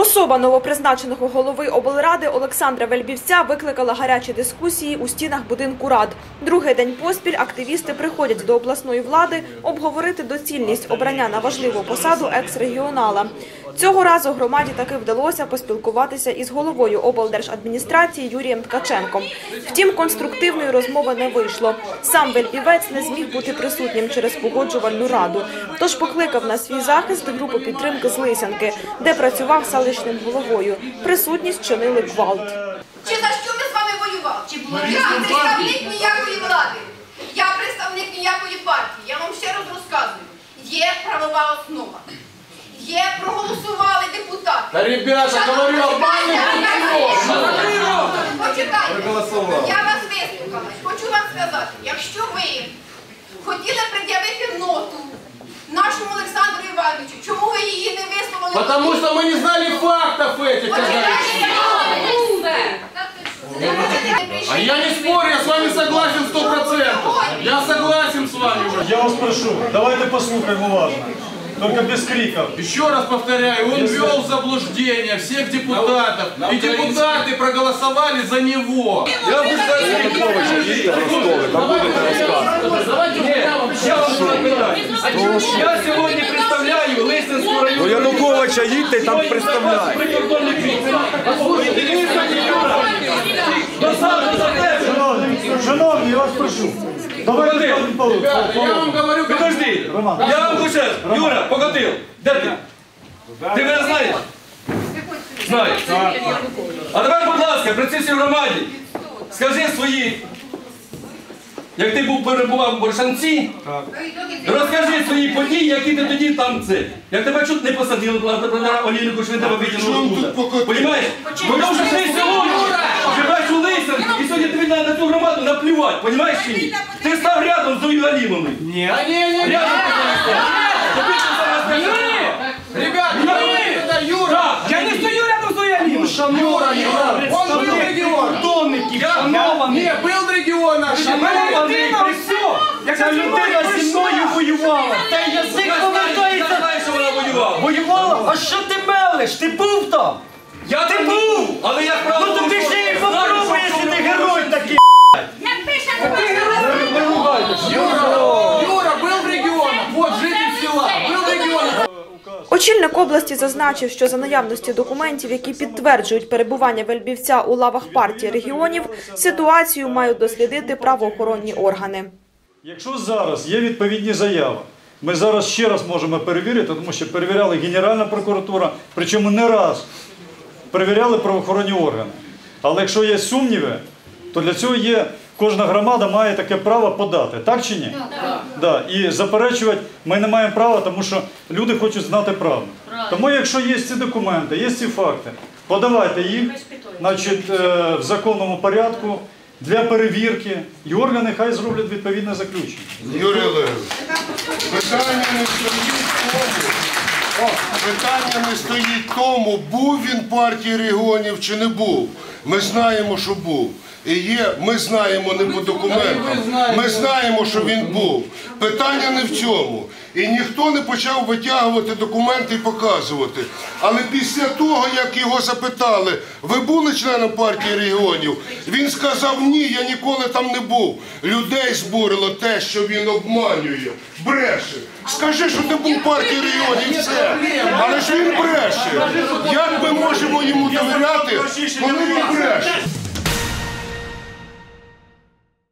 Особа новопризначеного голови облради Олександра Вельбівця викликала гарячі дискусії у стінах будинку рад. Другий день поспіль активісти приходять до обласної влади обговорити доцільність обрання на важливу посаду екс-регіонала. Цього разу громаді таки вдалося поспілкуватися із головою облдержадміністрації Юрієм Ткаченком. Втім, конструктивної розмови не вийшло. Сам Вельбівець не зміг бути присутнім через погоджувальну раду, тож покликав на свій захист групу підтримки з Лисянки, де працював селищним головою. Присутність чинили гвалт. Чи за що ми з вами воювали? Чи було я представник ніякої влади? Я представник ніякої партії. Я вам ще раз розказую. Є правова основа. Є проголосували депутати. Да, ребята, говорю. Почекайте. Проголосували. Я вас Потому что мы не знали фактов этих. А я не спорю, я с вами согласен сто процентов. Я согласен с вами уже. Я вас прошу, давайте послухаем уважно. Только без криков. Еще раз повторяю, он ввел в заблуждение всех депутатов. И депутаты проголосовали за него. Я Я сьогодні Посаду за те, що- Шановні, шановні, я вас прошу. Давайте Покатил. по- по- Ребята, по- я вам говорю. Роман. Я вам хочу. Юра, покатил. Де ти? Ти мене знаєш? Знаю. А тепер, будь ласка, при цій всій громаді, скажи свої, як ти був перебував в Боршанці, розкажи свої події, які ти тоді там це. Як тебе чуть не посадили, благодаря Олійнику, що він тебе витягнув оттуда. Понімаєш? Тому що ти сьогодні живеш у Лисенку, і сьогодні тобі на на цю громаду наплювати, понімаєш чи ні? Ти став рядом з не, не. Рядом ти Тобі це зараз скажу. Ребята, это Юра. Я не стою рядом з Зоєю Юра. Он был в регионах. Тонників, шанований. не, был в регионах. Шанований, при все. Ця людина зі мною воювала. Та язик повертається. Воювала? А що ти мелиш? Ти був там? Я Ти був! але я Очільник області зазначив, що за наявності документів, які підтверджують перебування Вельбівця у лавах партії регіонів, ситуацію мають дослідити правоохоронні органи. Якщо зараз є відповідні заяви, ми зараз ще раз можемо перевірити, тому що перевіряли Генеральна прокуратура, причому не раз перевіряли правоохоронні органи. Але якщо є сумніви, то для цього є кожна громада має таке право подати, так чи ні? Да. І заперечувати ми не маємо права, тому що люди хочуть знати правду. Тому якщо є ці документи, є ці факти, подавайте їх значить, е, в законному порядку для перевірки, і органи хай зроблять відповідне заключення. Юрій Олегович, питання не. О, питання не стоїть тому, був він партії регіонів чи не був. Ми знаємо, що був. І є, ми знаємо не по документам. Ми знаємо, що він був. Питання не в цьому. І ніхто не почав витягувати документи і показувати. Але після того, як його запитали, ви були членом партії регіонів, він сказав, ні, я ніколи там не був. Людей збурило те, що він обманює, бреше. Скажи, що ти був в партії регіонів, і все. Але ж він бреше. Як ми можемо йому довіряти, коли він бреше?